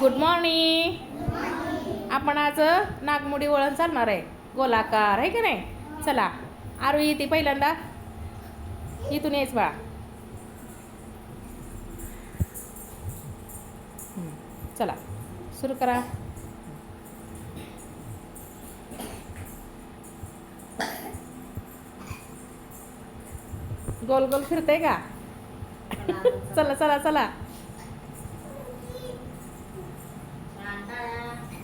Good morning आपण आज नागमोडी वळण चालणार आहे. गोलाकार आहे की नाही? चला आरोही येते पहिल्यांदा. इथून यायच बाळा. चला सुरू करा. गोल गोल फिरतंय का? चला चला चला.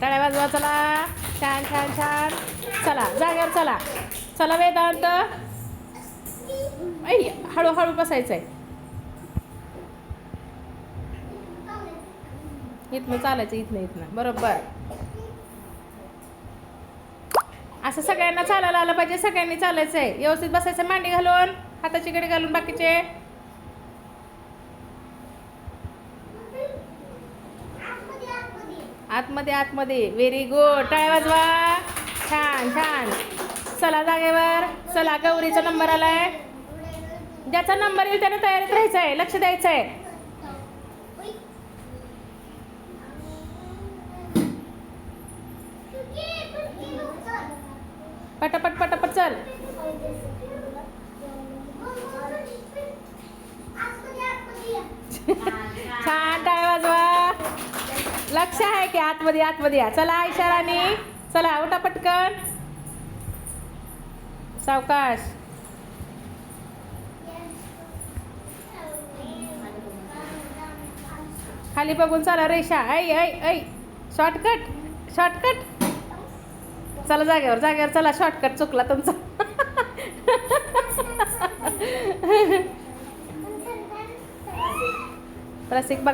टाळ्या वाजवा चला. छान छान छान. चला जागेवर चला. चला वेदांत. ऐ हळूहळू बसायचं आहे इथनं चालायचं इथनं इथनं. बरोबर. असं सगळ्यांना चालायला आलं पाहिजे सगळ्यांनी चालायचं आहे व्यवस्थित बसायचं मांडी घालून हाताची कडे घालून बाकीचे. आतमध्ये आतमध्ये. व्हेरी गुड टाय वाजवा. छान छान. चला जागेवर. चला गौरीचा नंबर आलाय. ज्याचा नंबर येईल त्याने तयारीत राहायचं आहे लक्ष द्यायचं आहे पटापट पटापट चल छान टाळ्या वाजवा लक्ष आहे की आतमध्ये आतमध्ये या. चला इशाराने चला उठा पटकन. सावकाश. खाली बघून चला रेषा. ऐ ऐ ऐ. शॉर्टकट शॉर्टकट चला जागेवर जागेवर चला. शॉर्टकट चुकला तुमचा. रसिक बघ.